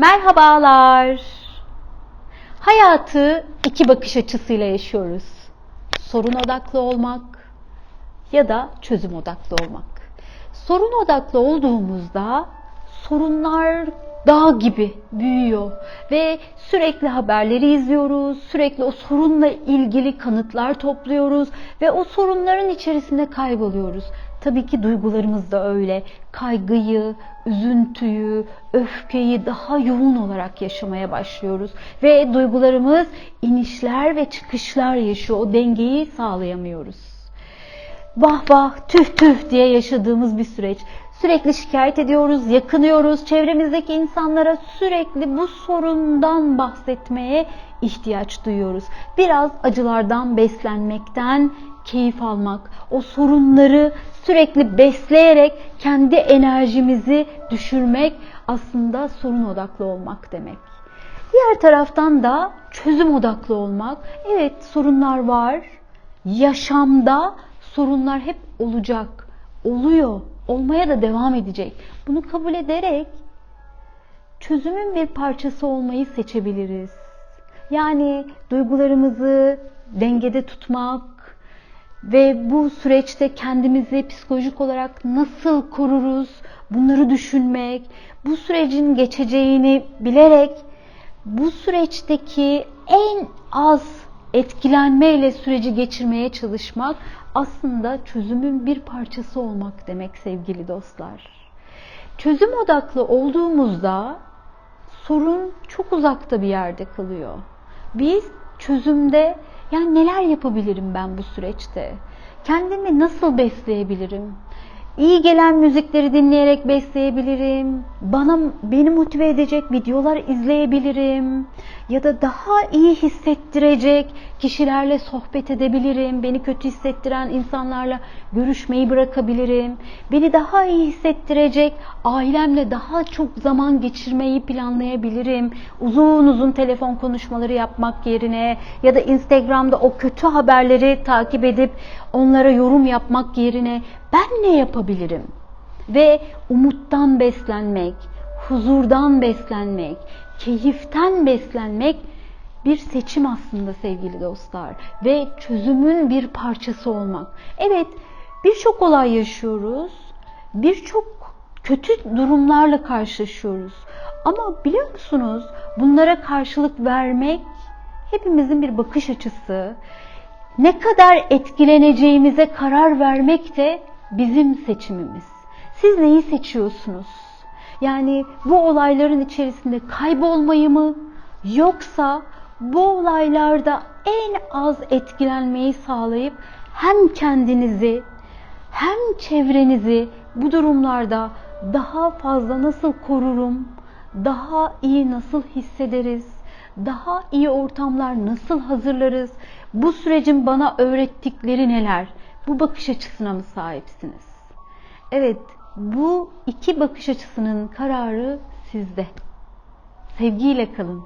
Merhabalar. Hayatı iki bakış açısıyla yaşıyoruz. Sorun odaklı olmak ya da çözüm odaklı olmak. Sorun odaklı olduğumuzda sorunlar dağ gibi büyüyor ve sürekli haberleri izliyoruz, sürekli o sorunla ilgili kanıtlar topluyoruz ve o sorunların içerisinde kayboluyoruz. Tabii ki duygularımız da öyle. Kaygıyı, üzüntüyü, öfkeyi daha yoğun olarak yaşamaya başlıyoruz ve duygularımız inişler ve çıkışlar yaşıyor. O dengeyi sağlayamıyoruz vah vah tüh tüh diye yaşadığımız bir süreç. Sürekli şikayet ediyoruz, yakınıyoruz. Çevremizdeki insanlara sürekli bu sorundan bahsetmeye ihtiyaç duyuyoruz. Biraz acılardan beslenmekten keyif almak, o sorunları sürekli besleyerek kendi enerjimizi düşürmek aslında sorun odaklı olmak demek. Diğer taraftan da çözüm odaklı olmak. Evet sorunlar var. Yaşamda sorunlar hep olacak. Oluyor. Olmaya da devam edecek. Bunu kabul ederek çözümün bir parçası olmayı seçebiliriz. Yani duygularımızı dengede tutmak ve bu süreçte kendimizi psikolojik olarak nasıl koruruz? Bunları düşünmek, bu sürecin geçeceğini bilerek bu süreçteki en az etkilenmeyle süreci geçirmeye çalışmak aslında çözümün bir parçası olmak demek sevgili dostlar. Çözüm odaklı olduğumuzda sorun çok uzakta bir yerde kalıyor. Biz çözümde yani neler yapabilirim ben bu süreçte? Kendimi nasıl besleyebilirim? İyi gelen müzikleri dinleyerek besleyebilirim. Bana beni motive edecek videolar izleyebilirim ya da daha iyi hissettirecek kişilerle sohbet edebilirim. Beni kötü hissettiren insanlarla görüşmeyi bırakabilirim. Beni daha iyi hissettirecek ailemle daha çok zaman geçirmeyi planlayabilirim. Uzun uzun telefon konuşmaları yapmak yerine ya da Instagram'da o kötü haberleri takip edip onlara yorum yapmak yerine ben ne yapabilirim? Ve umuttan beslenmek, huzurdan beslenmek, keyiften beslenmek bir seçim aslında sevgili dostlar ve çözümün bir parçası olmak. Evet, birçok olay yaşıyoruz. Birçok kötü durumlarla karşılaşıyoruz. Ama biliyor musunuz? Bunlara karşılık vermek hepimizin bir bakış açısı. Ne kadar etkileneceğimize karar vermek de bizim seçimimiz. Siz neyi seçiyorsunuz? Yani bu olayların içerisinde kaybolmayı mı yoksa bu olaylarda en az etkilenmeyi sağlayıp hem kendinizi hem çevrenizi bu durumlarda daha fazla nasıl korurum, daha iyi nasıl hissederiz, daha iyi ortamlar nasıl hazırlarız, bu sürecin bana öğrettikleri neler, bu bakış açısına mı sahipsiniz? Evet, bu iki bakış açısının kararı sizde. Sevgiyle kalın.